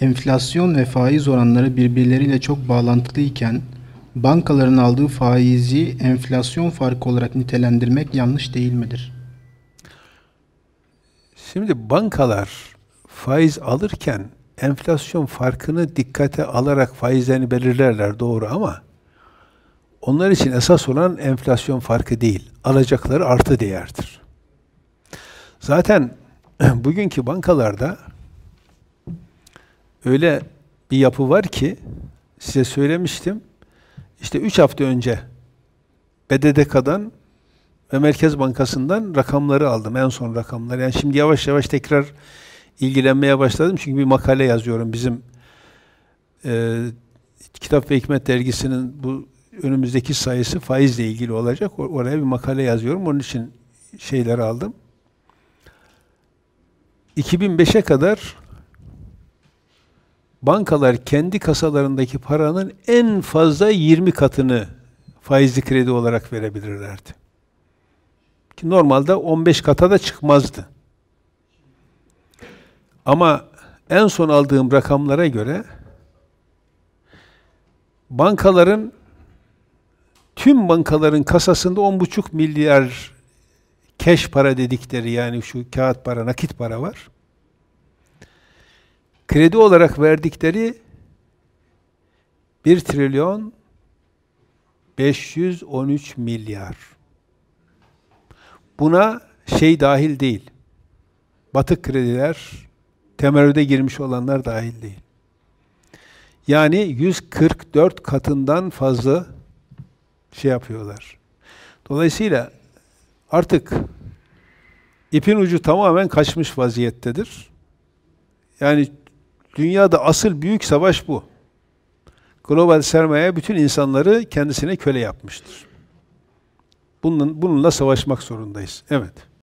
Enflasyon ve faiz oranları birbirleriyle çok bağlantılıyken, bankaların aldığı faizi enflasyon farkı olarak nitelendirmek yanlış değil midir? Şimdi bankalar faiz alırken enflasyon farkını dikkate alarak faizlerini belirlerler doğru ama onlar için esas olan enflasyon farkı değil, alacakları artı değerdir. Zaten bugünkü bankalarda öyle bir yapı var ki size söylemiştim. İşte üç hafta önce BDDK'dan ve Merkez Bankası'ndan rakamları aldım. En son rakamları. Yani şimdi yavaş yavaş tekrar ilgilenmeye başladım. Çünkü bir makale yazıyorum. Bizim e, Kitap ve Hikmet dergisinin bu önümüzdeki sayısı faizle ilgili olacak. Oraya bir makale yazıyorum. Onun için şeyleri aldım. 2005'e kadar bankalar kendi kasalarındaki paranın en fazla 20 katını faizli kredi olarak verebilirlerdi. Ki normalde 15 kata da çıkmazdı. Ama en son aldığım rakamlara göre bankaların tüm bankaların kasasında 10,5 milyar keş para dedikleri yani şu kağıt para, nakit para var. Kredi olarak verdikleri 1 trilyon 513 milyar. Buna şey dahil değil. Batık krediler, temerrüde girmiş olanlar dahil değil. Yani 144 katından fazla şey yapıyorlar. Dolayısıyla artık ipin ucu tamamen kaçmış vaziyettedir. Yani dünyada asıl büyük savaş bu. Global sermaye bütün insanları kendisine köle yapmıştır. Bunun, bununla savaşmak zorundayız. Evet.